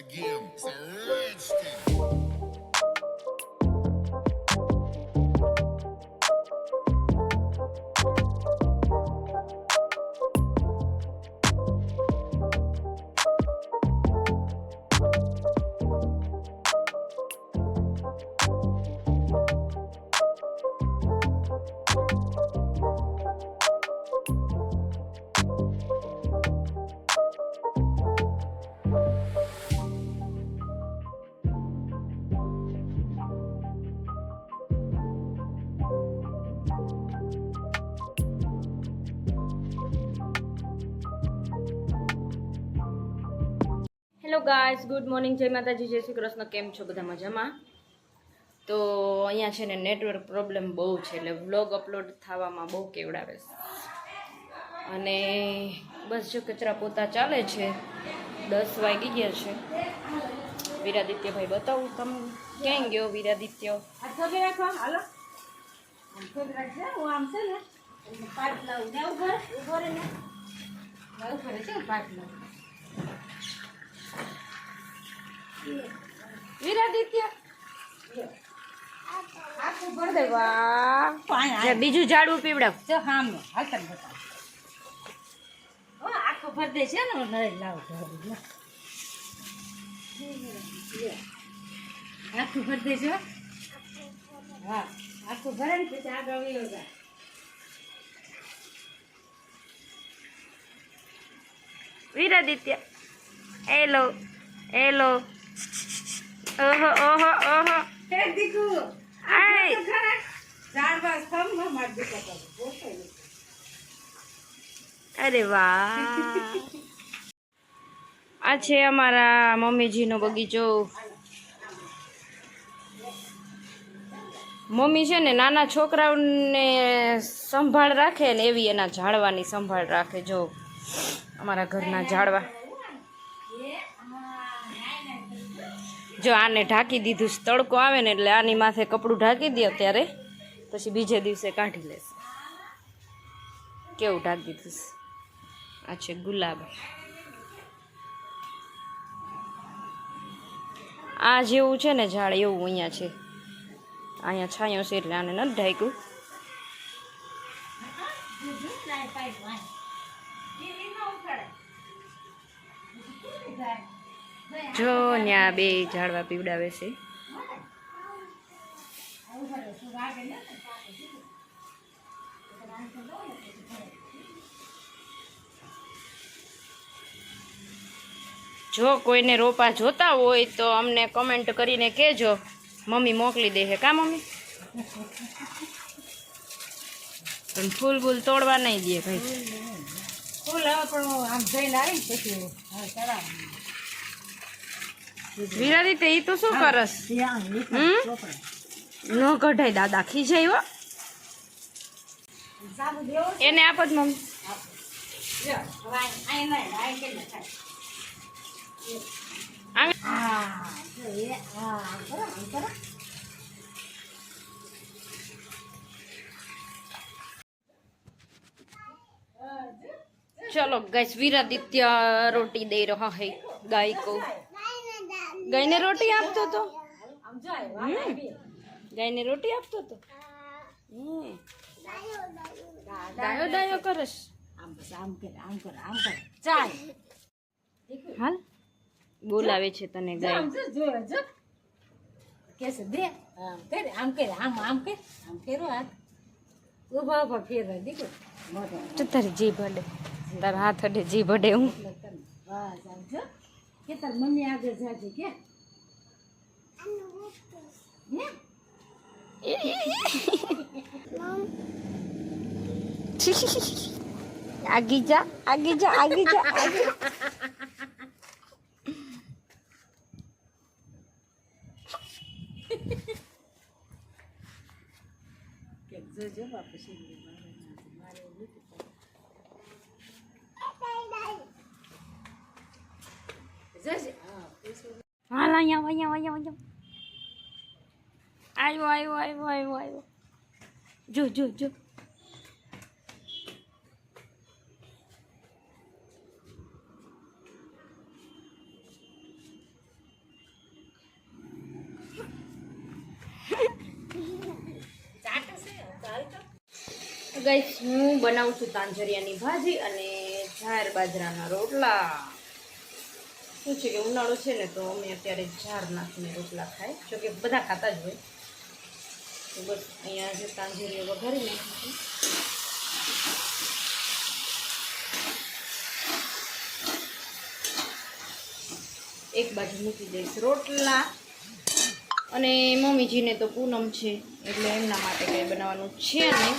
again. It's a redskin. Guys good morning Jai Mataji. Jai Shri Krishna. કેમ છો બધા મજામાં? તો અહીંયા છે ને નેટવર્ક પ્રોબ્લેમ બહુ છે એટલે વ્લોગ અપલોડ થવામાં બહુ કેવડાવે છે. અને બસ જો કચરા પોતા ચાલે છે, દસ વાગી ગયા છે. વીરાદિત્યભાઈ બતાવું તમે ક્યાં ગયો વીરાદિત્ય? હાલો. વીરાદિત્ય આખું ભર દે વાહ પાણી લે, બીજું ઝાડવું પીવડાવ જો સામે હાલતા બતાવ હો આખું ભર દે છે ને હું નહીં લાવું ઘરે લે. લે. આખું ભર દે છે હો. હા આખું ભરે ને પછી આગળ વયો જાય વીરાદિત્ય હેલો હેલો ઓહો ઓહો ઓહો. હે દીકુ આય. ઝાડવા સ્તંભમાં માર લે. અરે વાહ. આ છે અમારા મમ્મીજીનો બગીચો. મમ્મી છે ને નાના છોકરાઓને સંભાળ રાખે ને એવી એના ઝાડવાની સંભાળ રાખે જો. અમારા ઘરના ઝાડવા. જો આને ઢાંકી દીધું તડકો આવે ને એટલે આની માથે કપડું ઢાંકી દે અત્યારે. પછી બીજે દિવસે કાઢી લેશે. કેવું ઢાંકી દીધું આ છે ગુલાબ. આ જેવું છે ને ઝાડ, એવું અહીંયા છે. અહીંયા છાંયો છે એટલે આને નથી ઢાંક્યું. જો ત્યાં બે ઝાડવા પીવડાવે છે. જો કોઈને રોપા જોતા હોય તો અમને કમેન્ટ કરીને કહેજો. મમ્મી મોકલી દે કા મમ્મી? પણ ફૂલ ફૂલ તોડવા નહીં દે ભાઈ. ફૂલ પણ આમ જઈને આવી પછી કરાવું. વિરાદિત્ય એ તો શું કરસ? હમ? ન કઢાય દાદા. ખીજાય? એને આપો જ મમ્મી. ચલો હવે વીરાદિત્ય રોટી દઈ રહ્યા હૈ ગાય આમ- ગઈને રોટી આપતો તો? ગઈને રોટી આપતો તો? ડાયો ડાયો કરશ આમ બસ આમ કર આમ કર આમ કર. ચાલ. હાલ. બોલાવે છે તને ગાય. જો દે આમ કર આમ કર આમ આમ કર આમ કેરો હાથ. ઊભા ઊભા ફેર દીકરો. તો તારી જીભ અડે. તારા હાથ અડે જી ભડે હું. કે તાર મમ્મી આગળ જાજે કે? આગી જા આગી જા આગી જા આગી જા. કે બાપુ શીખી મારે. મારે જશે હાલ અહીંયા અહીંયા અહીંયા અહીંયા આવ્યો આવ્યો આવ્યો આવ્યો આવ્યો. જો જો જો. ગાઈસ હું બનાવું છું તાંજરિયાની ભાજી અને જાહેર બાજરાના રોટલા. શું છે કે ઉનાળો છે ને તો અમે અત્યારે ઝાર નાખીને રોટલા ખાય જો કે બધા ખાતા જ હોય. તો બસ અહીંયા જે તાંજીરીઓ વઘારી નાખી એક બાજુ મૂકી દઈશ રોટલા. અને મમ્મીજીને તો પૂનમ છે, એટલે એમના માટે કંઈ બનાવવાનું છે ને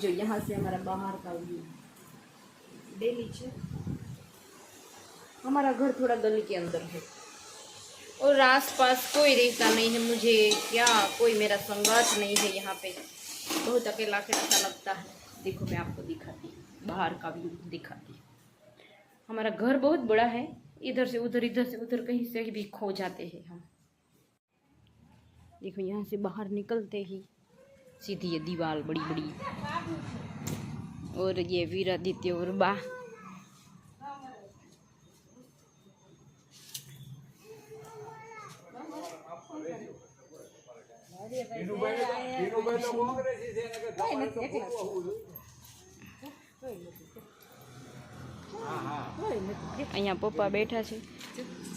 જો યહાં સે અમારા બહાર કાવ્યું ડેલી છે. हमारा घर थोड़ा गली के अंदर है। और आसपास कोई रहता नहीं है मुझे क्या कोई मेरा संगात नहीं है यहाँ पे। बहुत अकेला अकेला लगता है। देखो, मैं आपको दिखाती बाहर का व्यू दिखाती हमारा घर बहुत बड़ा है। इधर से उधर, इधर से उधर कहीं से भी खो जाते हैं हम। देखो, यहाँ से बाहर निकलते ही सीधी ये दीवार बड़ी बड़ी और ये वीरादित्य और बा અહીંયા પપ્પા બેઠા છે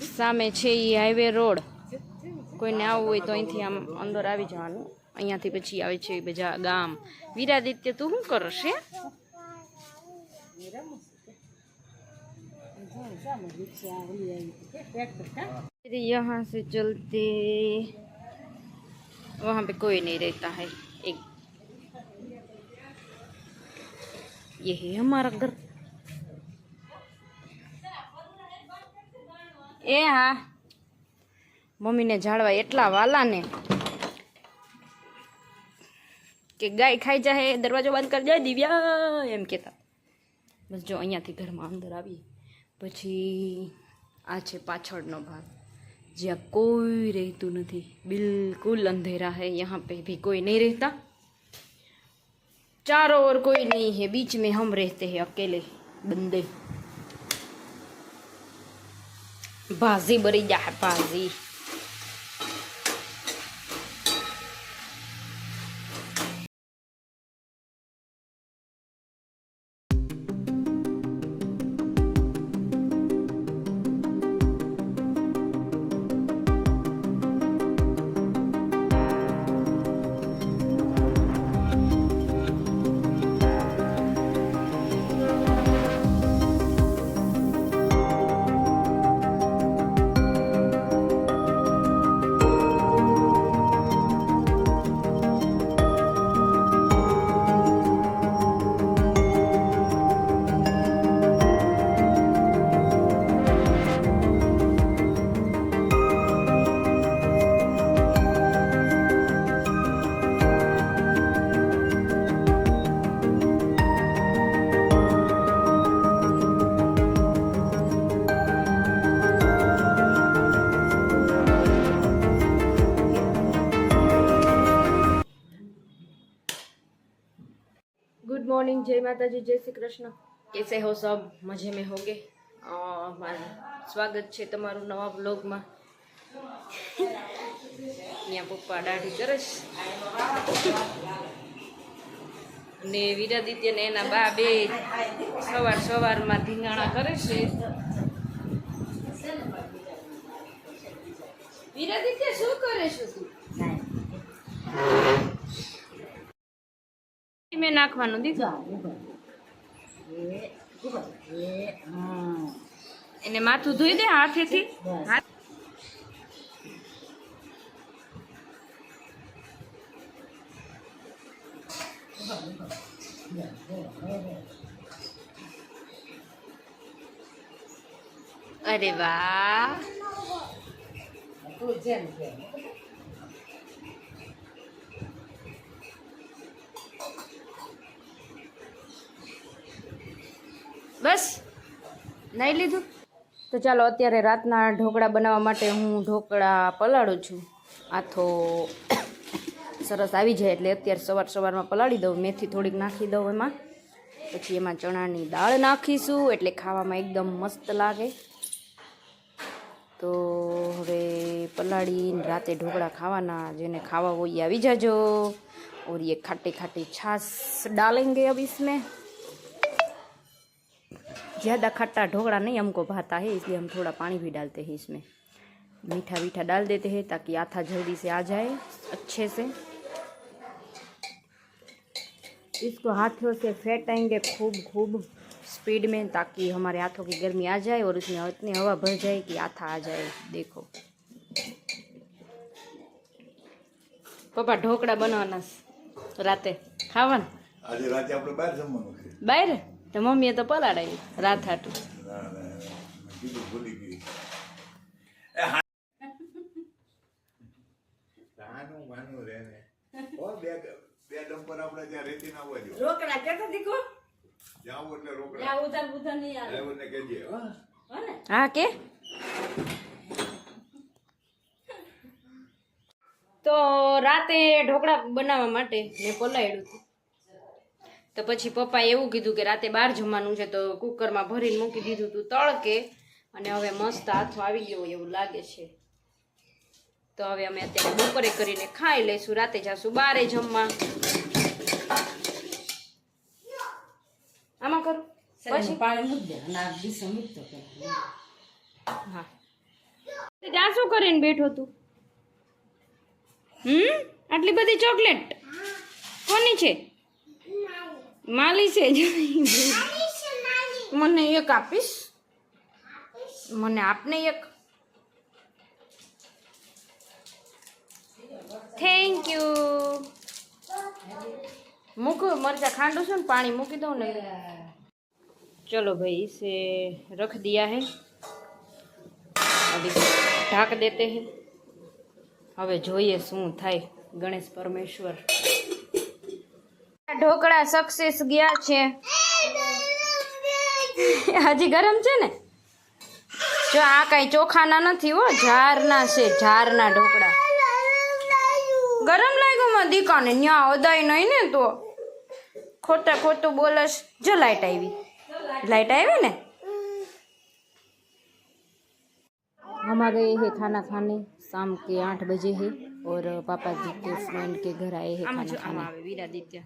સામે છે એ હાઈવે રોડ કોઈને આવવું હોય તો અહીંથી આમ અંદર આવી જવાનું અહીંયાથી પછી આવે છે બીજા ગામ વીરાદિત્ય તું શું કરશ હે फिर यहाँ से चलते वहाँ पे कोई नहीं रहता है एक ये है हमारा घर એ હા મમ્મીને ઝાડવા એટલા વાલા ને કે ગાય ખાઈ જાય દરવાજો બંધ કરી જાય દિવ્યા એમ કહેતા બસ જો અહીંયાથી ઘરમાં અંદર આવીએ પછી આ છે પાછળનો ભાગ जहाँ कोई रहतू नहीं बिल्कुल अंधेरा है यहाँ पे भी कोई नहीं रहता चारों ओर कोई नहीं है बीच में हम रहते हैं अकेले बंदे बाजी बड़ी जा बाजी માતાજી, જય શ્રી કૃષ્ણ. કેસે હો સબ? મજે મેં હોગે. મારું સ્વાગત છે તમારું નવા બ્લોગમાં ત્યાં પપ્પા દાઢી કરશ ને વિરાદિત્ય ને એના બા બે સવાર સવારમાં ધીંગાણા કરે છે. વિરાદિત્ય શું કરે છે તું? મેં નાખવાનું દીધું? એને માથું ધોઈ દે હાથેથી. હાથ અરે વાહ. બસ નહીં લીધું. તો ચાલો, અત્યારે રાતના ઢોકળા બનાવવા માટે હું ઢોકળા પલાળું છું. આથો સરસ આવી જાય એટલે અત્યારે સવાર સવારમાં પલાળી દઉં. મેથી થોડીક નાખી દઉં એમાં. પછી એમાં ચણાની દાળ નાખીશું, એટલે ખાવામાં એકદમ મસ્ત લાગે. તો હવે પલાળીને રાતે ઢોકળા ખાવાના, જેને ખાવા હોય એ આવી જાજો. ઓર એ ખાટી ખાટી છાસ ડાલેંગે અબ ઇસમે ज़्यादा खट्टा ढोकड़ा नहीं हमको भाता है इसलिए हम थोड़ा पानी भी डालते हैं इसमें मीठा मीठा डाल देते हैं ताकि आथा जल्दी से आ जाए अच्छे से इसको हाथों से फेंटेंगे खूब खूब स्पीड में ताकि हमारे हाथों की गर्मी आ जाए और उसमें इतनी हवा भर जाए कि आथा आ जाए देखो પપ્પા ઢોકળા બનાવવાના છે રાતે ખાવાના આજે રાતે આપણે બહાર જમવાનું છે બહાર તો મમ્મીએ તો પલાડાવી રાત હાટું. ના, ના, મેં કીધું ભૂલી ગઈ નાનું માનું રે ને. ઓ બે બે ડમ્પર આપણે ત્યાં રેતી ના આવવા દો. રોકડા કેતો દીકો જાવું એટલે રોકડા. યા ઉધર ઉધર નહીં આવે. ડ્રાઈવર ને કહેજે હો. હો ને. હા કે? તો રાતે ઢોકળા બનાવવા માટે મેં પલાળ્યું હતું. તો પછી પપ્પાએ એવું કીધું કે રાતે બહાર જમવાનું છે તો કુકરમાં ભરીને મૂકી દીધું હતું તળકે અને હવે મસ્ત હાથો આવી ગયો એવું લાગે છે. તો હવે અમે અત્યારે બપોરે કરીને ખાઈ લઈશું રાતે જાશું બારે જમવા. આમાં કરું? પછી? પાણી મૂક દે હા. ત્યાં શું કરીને બેઠો તું? હમ? આટલી બધી ચોકલેટ? કોની છે? માલી છે મને એક આપીશ મને આપને એક થેન્ક યુ મૂક મરચા ખાંડું છું ને પાણી મૂકી દઉં ને चलो भाई इसे रख दिया है अब इसे ढाक देते हैं હવે જોઈએ શું થાય ગણેશ પરમેશ્વર ઢોકળા સક્સેસ ગયા છે હજી ગરમ છે ને જો આ કાંઈ ચોખાના નથી હો ઝારના છે ઝારના ઢોકળા ગરમ લાગ્યું માં દીકાને ન્યા અદાય નહીં ને તો ખોટા ખોટું બોલસ જો લાઈટ આવી लाइट आई हुई ना हम आ गए हैं खाना खाने शाम के आठ बजे है और पापा जी के फ्रेंड के घर आए हैं खाना खाने वीरादित्य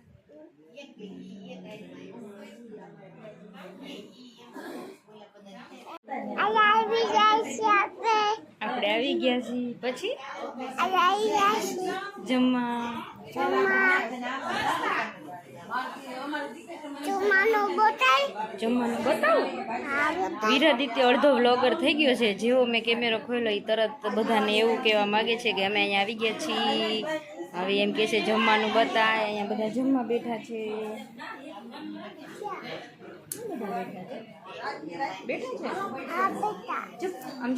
આપણે આવી ગયા છીએ. પછી? જમવા. જમવાનું બતાવું? વીરાદિત્ય અડધો વ્લોગર થઈ ગયો છે. જેવો મેં કેમેરો ખોલ્યો એ તરત બધાને એવું કહેવા માગે છે કે અમે અહીંયા આવી ગયા છીએ. હવે એમ કે છે જમવાનું બતાય અહીંયા બધા જમવા બેઠા છે. બેઠા છે? આમ